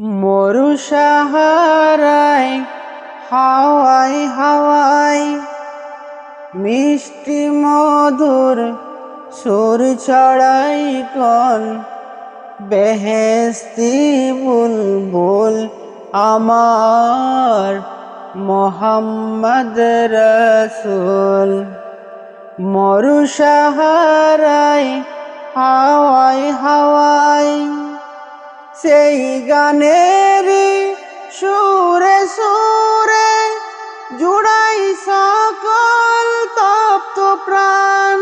মরু সাহারায় হাওয়াই হাওয়াই মিষ্টি মধুর সুর ছড়াই কন বেহেস্তি বুলবুল আমার মোহাম্মদ রসুল। মরু সাহারায় হাওয়াই হাওয়াই সেই গানের সুরে সুরে জুড়াই সকল তপ্ত প্রাণ।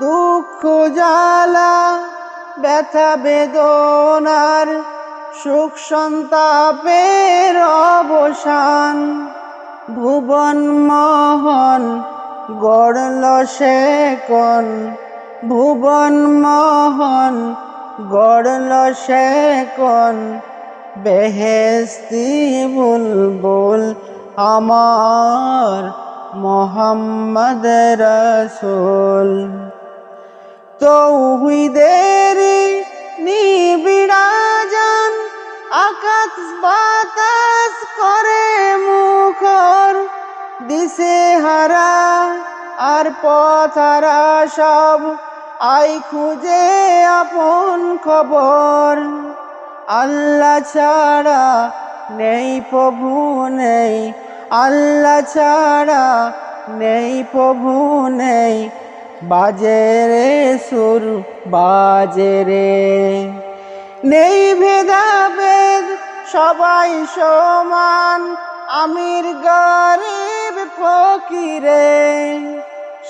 দুঃখ, জ্বালা, ব্যথা, বেদনার সুখ সন্তাপের অবসান। ভুবন মোহন গড়ল সে কন ভুবন মোহন গড়ল সে কন বেহেস্তি বুলবুল? আমার মোহাম্মদ রসুল। তৌহিদের নিবিড়াজান আকাশ বাতাস করে মুখর। দিশে হারা আর পথারা সব আই খুঁজে আপন খবর। আল্লাহ ছাড়া নেই, প্রভু নেই। আল্লাহ ছাড়া নেই, প্রভু নেই। বাজে রে সুর, বাজে রে। নেই ভেদাভেদ, সবাই সমান। আমির গরিব ফকিরে,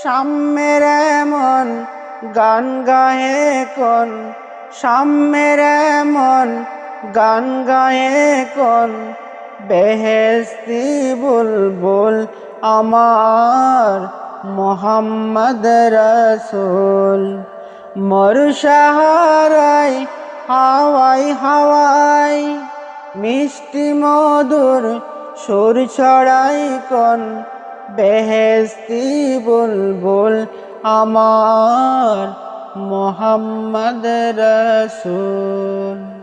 সাম্যের এমন গান গায়ে কোন, সাম্যের এমন গান গায়ে কোন। বেহেস্তি বুলবুল আমার মোহাম্মদ রসুল। মরু সাহারাই হাওয়াই হাওয়াই মিষ্টি মধুর সুর ছড়াই কোন। বেহেস্তি বুলবুল আমার মোহাম্মদ রসুল।